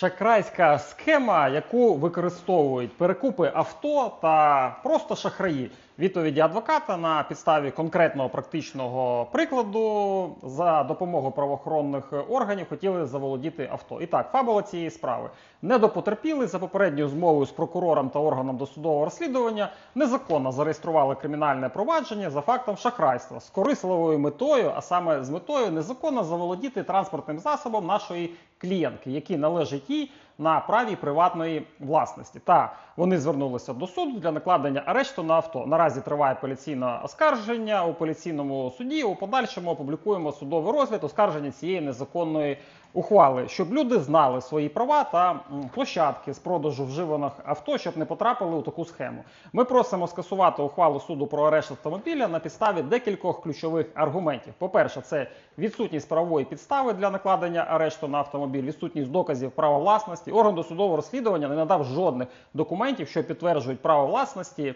шахрайська схема, яку використовують перекупи авто та просто шахраї. Відповіді адвоката на підставі конкретного практичного прикладу за допомогою правоохоронних органів хотіли заволодіти авто. І так, фабула цієї справи. Недопотерпіли за попередньою змовою з прокурором та органом досудового розслідування незаконно зареєстрували кримінальне провадження за фактом шахрайства з корисливою метою, а саме з метою незаконно заволодіти транспортним засобом нашої клієнтки, який належить їй на праві приватної власності. Та вони звернулися до суду для накладення арешту на авто. Наразі триває апеляційне оскарження у поліційному суді. У подальшому опублікуємо судовий розгляд оскарження цієї незаконної ухвали, щоб люди знали свої права та площадки з продажу вживаних авто, щоб не потрапили у таку схему. Ми просимо скасувати ухвалу суду про арешт автомобіля на підставі декількох ключових аргументів. По-перше, це відсутність правової підстави для накладення арешту на автомобіль, відсутність доказів права власності. Орган досудового розслідування не надав жодних документів, що підтверджують право власності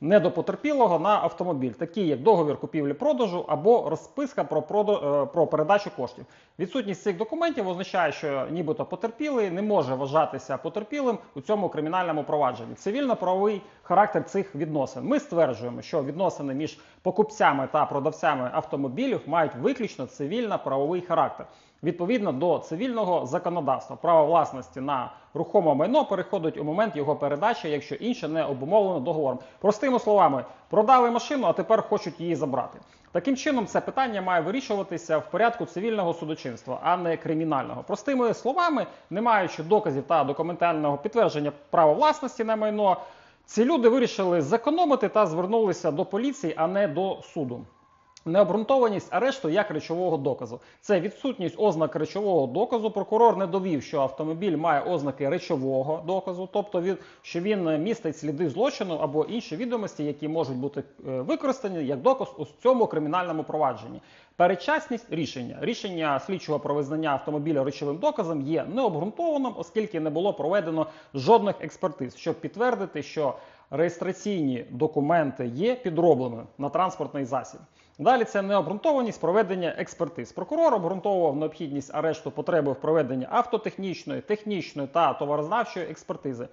недопотерпілого на автомобіль, такі як договір купівлі-продажу або розписка про, прода- е, про передачу коштів. Відсутність цих документів означає, що нібито потерпілий не може вважатися потерпілим у цьому кримінальному провадженні. Цивільно-правовий характер цих відносин. Ми стверджуємо, що відносини між покупцями та продавцями автомобілів мають виключно цивільно-правовий характер. Відповідно до цивільного законодавства, право власності на рухоме майно переходить у момент його передачі, якщо інше не обумовлено договором. Простими словами, продали машину, а тепер хочуть її забрати. Таким чином, це питання має вирішуватися в порядку цивільного судочинства, а не кримінального. Простими словами, не маючи доказів та документального підтвердження права власності на майно, ці люди вирішили зекономити та звернулися до поліції, а не до суду. Необґрунтованість арешту як речового доказу. Це відсутність ознак речового доказу. Прокурор не довів, що автомобіль має ознаки речового доказу, тобто він, що він містить сліди злочину або інші відомості, які можуть бути е, використані як доказ у цьому кримінальному провадженні. Передчасність рішення. Рішення слідчого про визнання автомобіля речовим доказом є необґрунтованим, оскільки не було проведено жодних експертиз, щоб підтвердити, що реєстраційні документи є підробленими на транспортний засіб. Далі це необґрунтованість проведення експертиз. Прокурор обґрунтовував необхідність арешту потреби в проведенні автотехнічної, технічної та товарознавчої експертизи.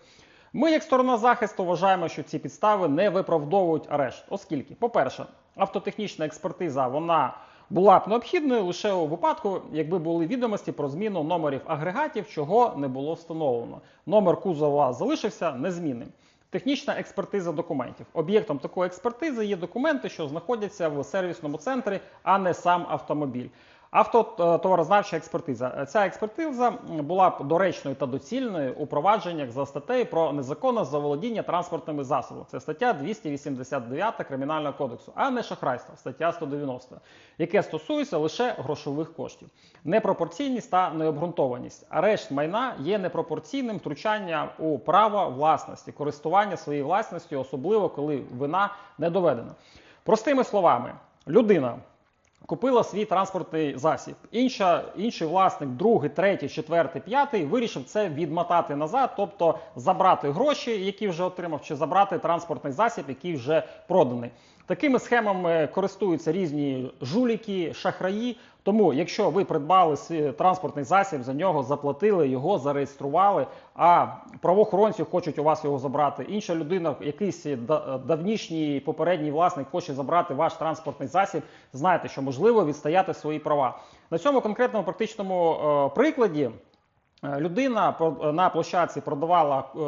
Ми, як сторона захисту, вважаємо, що ці підстави не виправдовують арешт, оскільки, по-перше, автотехнічна експертиза вона була б необхідною лише у випадку, якби були відомості про зміну номерів агрегатів, чого не було встановлено. Номер кузова залишився незмінним. Технічна експертиза документів. Об'єктом такої експертизи є документи, що знаходяться в сервісному центрі, а не сам автомобіль. Автотоварознавча експертиза. Ця експертиза була доречною та доцільною у провадженнях за статтею про незаконне заволодіння транспортними засобами. Це стаття 289 Кримінального кодексу, а не шахрайство, стаття 190, яке стосується лише грошових коштів. Непропорційність та необґрунтованість. Арешт майна є непропорційним втручанням у право власності, користування своєю власністю, особливо коли вина не доведена. Простими словами, людина купила свій транспортний засіб. Інша, інший власник, другий, третій, четвертий, п'ятий, вирішив це відмотати назад, тобто забрати гроші, які вже отримав, чи забрати транспортний засіб, який вже проданий. Такими схемами користуються різні жуліки, шахраї. Тому, якщо ви придбали транспортний засіб, за нього заплатили, його зареєстрували, а правоохоронці хочуть у вас його забрати. Інша людина, якийсь давнішній попередній власник хоче забрати ваш транспортний засіб, знайте, що можливо відстояти свої права. На цьому конкретному практичному е, прикладі. Е, Людина про- на площадці продавала е,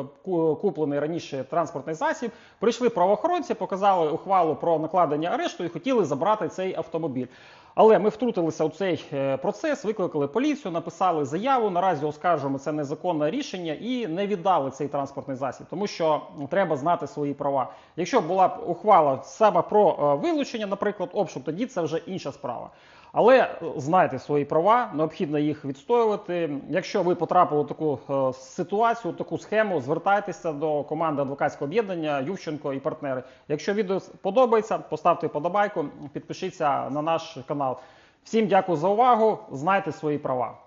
куплений раніше транспортний засіб. Прийшли правоохоронці, показали ухвалу про накладення арешту і хотіли забрати цей автомобіль. Але ми втрутилися у цей е, процес, викликали поліцію, написали заяву. Наразі оскаржуємо це незаконне рішення і не віддали цей транспортний засіб, тому що треба знати свої права. Якщо була б ухвала саме про е, вилучення, наприклад, обшук, тоді це вже інша справа. Але е, знайте свої права, необхідно їх відстоювати. Якщо ви потрапили в таку е, ситуацію, в таку схему, звертайтеся до команди адвокатського об'єднання Ющенко і партнери. Якщо відео подобається, поставте подобайку, підпишіться на наш канал. Всім дякую за увагу. Знайте свої права.